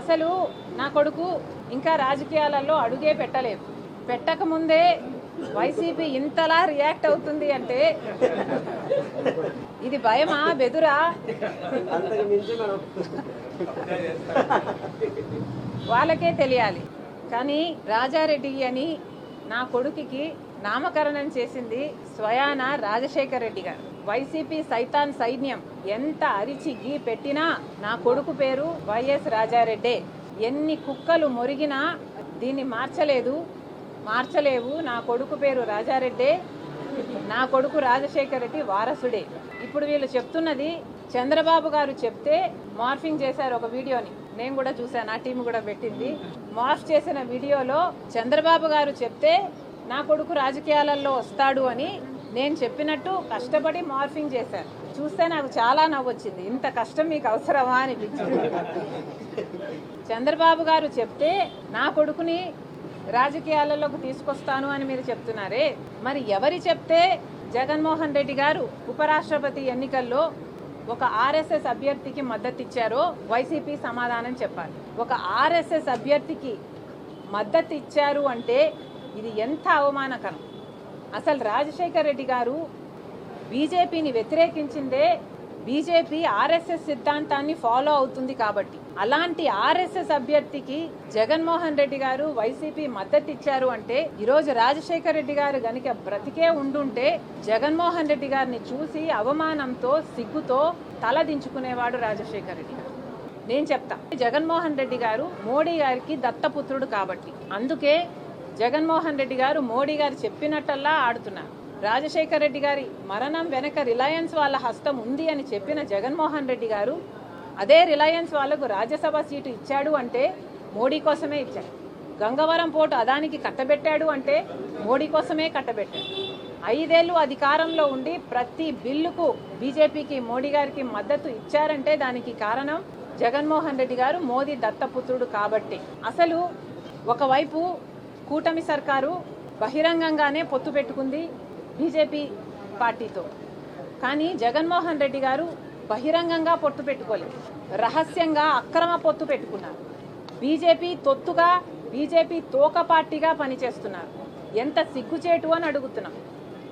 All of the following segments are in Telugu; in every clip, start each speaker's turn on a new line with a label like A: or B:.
A: అసలు నా కొడుకు ఇంకా రాజకీయాలలో అడుగే పెట్టలేదు. పెట్టక ముందే వైసీపీ ఇంతలా రియాక్ట్ అవుతుంది అంటే ఇది భయమా బెదురా? వాళ్ళకే తెలియాలి. కానీ రాజారెడ్డి అని నా కొడుకుకి నామకరణం చేసింది స్వయాన రాజశేఖర రెడ్డి గారు. వైసీపీ సైతాన్ సైన్యం ఎంత అరిచి గీ పెట్టినా నా కొడుకు పేరు వైఎస్ రాజారెడ్డే. ఎన్ని కుక్కలు మొరిగినా దీన్ని మార్చలేదు మార్చలేవు. నా కొడుకు పేరు రాజారెడ్డే నా కొడుకు రాజశేఖర రెడ్డి వారసుడే. ఇప్పుడు వీళ్ళు చెప్తున్నది చంద్రబాబు గారు చెప్తే మార్ఫింగ్ చేశారు ఒక వీడియోని. నేను కూడా చూశాను నా టీం కూడా పెట్టింది. మార్ఫ్ చేసిన వీడియోలో చంద్రబాబు గారు చెప్తే నా కొడుకు రాజకీయాలలో వస్తాడు అని నేను చెప్పినట్టు కష్టపడి మార్ఫింగ్ చేశారు. చూస్తే నాకు చాలా నవ్వొచ్చింది. ఇంత కష్టం మీకు అవసరమా అనిపించింది. చంద్రబాబు గారు చెప్తే నా కొడుకుని రాజకీయాలలోకి తీసుకొస్తాను అని మీరు చెప్తున్నారే. మరి ఎవరి చెప్తే? జగన్మోహన్ రెడ్డి గారు ఉపరాష్ట్రపతి ఎన్నికల్లో ఒక ఆర్ఎస్ఎస్ అభ్యర్థికి మద్దతు ఇచ్చారో వైసీపీ సమాధానం చెప్పాలి. ఒక ఆర్ఎస్ఎస్ అభ్యర్థికి మద్దతు ఇచ్చారు అంటే ఇది ఎంత అవమానకరం. అసలు రాజశేఖర్ రెడ్డి గారు బీజేపీని వ్యతిరేకించిందే బీజేపీ ఆర్ఎస్ఎస్ సిద్ధాంతాన్ని ఫాలో అవుతుంది కాబట్టి. అలాంటి ఆర్ఎస్ఎస్ అభ్యర్థికి జగన్మోహన్ రెడ్డి గారు వైసీపీ మద్దతు ఇచ్చారు అంటే ఈరోజు రాజశేఖర్ రెడ్డి గారు గనుక బ్రతికే ఉండుంటే జగన్మోహన్ రెడ్డి గారిని చూసి అవమానంతో సిగ్గుతో తల దించుకునేవాడు రాజశేఖర్ రెడ్డి గారు. నేను చెప్తా. జగన్మోహన్ రెడ్డి గారు మోడీ గారికి దత్తపుత్రుడు కాబట్టి. అందుకే జగన్మోహన్ రెడ్డి గారు మోడీ గారు చెప్పినట్టల్లా ఆడుతున్నారు. రాజశేఖర రెడ్డి గారి మరణం వెనక రిలయన్స్ వాళ్ళ హస్తం ఉంది అని చెప్పిన జగన్మోహన్ రెడ్డి గారు అదే రిలయన్స్ వాళ్ళకు రాజ్యసభ సీటు ఇచ్చాడు అంటే మోడీ కోసమే ఇచ్చాడు గంగవరం పోటు అదానికి కట్టబెట్టాడు అంటే మోడీ కోసమే కట్టబెట్టాడు ఐదేళ్ళు అధికారంలో ఉండి ప్రతి బిల్లుకు బీజేపీకి మోడీ గారికి మద్దతు ఇచ్చారంటే దానికి కారణం జగన్మోహన్ రెడ్డి గారు మోదీ దత్తపుత్రుడు కాబట్టి. అసలు ఒకవైపు కూటమి సర్కారు బహిరంగంగానే పొత్తు పెట్టుకుంది బీజేపీ పార్టీతో. కానీ జగన్మోహన్ రెడ్డి గారు బహిరంగంగా పొత్తు పెట్టుకోలేదు. రహస్యంగా అక్రమ పొత్తు పెట్టుకున్నారు. బీజేపీ తొత్తుగా బీజేపీ తోక పార్టీగా పనిచేస్తున్నారు. ఎంత సిగ్గుచేటు అని అడుగుతున్నాం.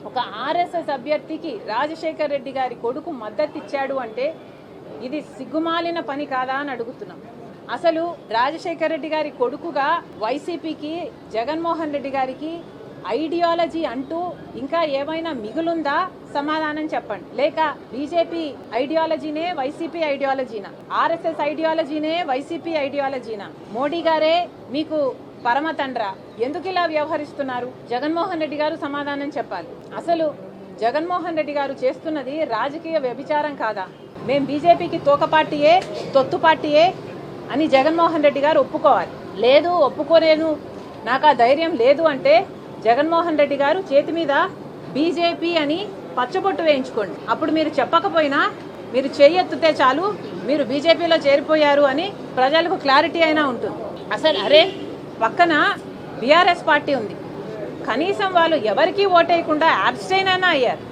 A: ఒక ఆర్ఎస్ఎస్ అభ్యర్థికి రాజశేఖర్ రెడ్డి గారి కొడుకు మద్దతు ఇచ్చాడు అంటే ఇది సిగ్గుమాలిన పని కాదా అని అడుగుతున్నాం. అసలు రాజశేఖర్ రెడ్డి గారి కొడుకుగా వైసీపీకి జగన్మోహన్ రెడ్డి గారికి ఐడియాలజీ అంటూ ఇంకా ఏమైనా మిగులుందా? సమాధానం చెప్పండి. లేక బీజేపీ ఐడియాలజీనే వైసీపీ ఐడియాలజీనా? ఆర్ఎస్ఎస్ ఐడియాలజీనే వైసీపీ ఐడియాలజీనా? మోడీ గారే మీకు పరమ తండ్ర. ఎందుకు ఇలా వ్యవహరిస్తున్నారు? జగన్మోహన్ రెడ్డి గారు సమాధానం చెప్పాలి. అసలు జగన్మోహన్ రెడ్డి గారు చేస్తున్నది రాజకీయ వ్యభిచారం కాదా? మేం బీజేపీకి తోక పార్టీయే తొత్తు పార్టీయే అని జగన్మోహన్ రెడ్డి గారు ఒప్పుకోవాలి. లేదు ఒప్పుకోలేను. నాకు ఆ ధైర్యం లేదు అంటే జగన్మోహన్ రెడ్డి గారు చేతి మీద బీజేపీ అని పచ్చబొట్టు వేయించుకోండి. అప్పుడు మీరు చెప్పకపోయినా మీరు చేయెత్తితే చాలు మీరు బీజేపీలో చేరిపోయారు అని ప్రజలకు క్లారిటీ అయినా ఉంటుంది. అసలు అరే పక్కన బీఆర్ఎస్ పార్టీ ఉంది. కనీసం వాళ్ళు ఎవరికీ ఓటేయకుండా అబ్స్టైన్ అయినా అయ్యారు.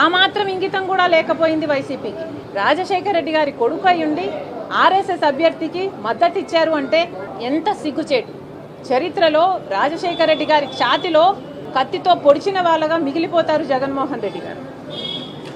A: ఆ మాత్రం ఇంగితం కూడా లేకపోయింది వైసీపీకి. రాజశేఖర రెడ్డి గారి కొడుకు అయ్యుండి ఆర్ఎస్ఎస్ అభ్యర్థికి మద్దతిచ్చారు అంటే ఎంత సిగ్గుచేటు. చరిత్రలో రాజశేఖర రెడ్డి గారి ఛాతిలో కత్తితో పొడిచిన వాళ్ళగా మిగిలిపోతారు జగన్మోహన్ రెడ్డి గారు.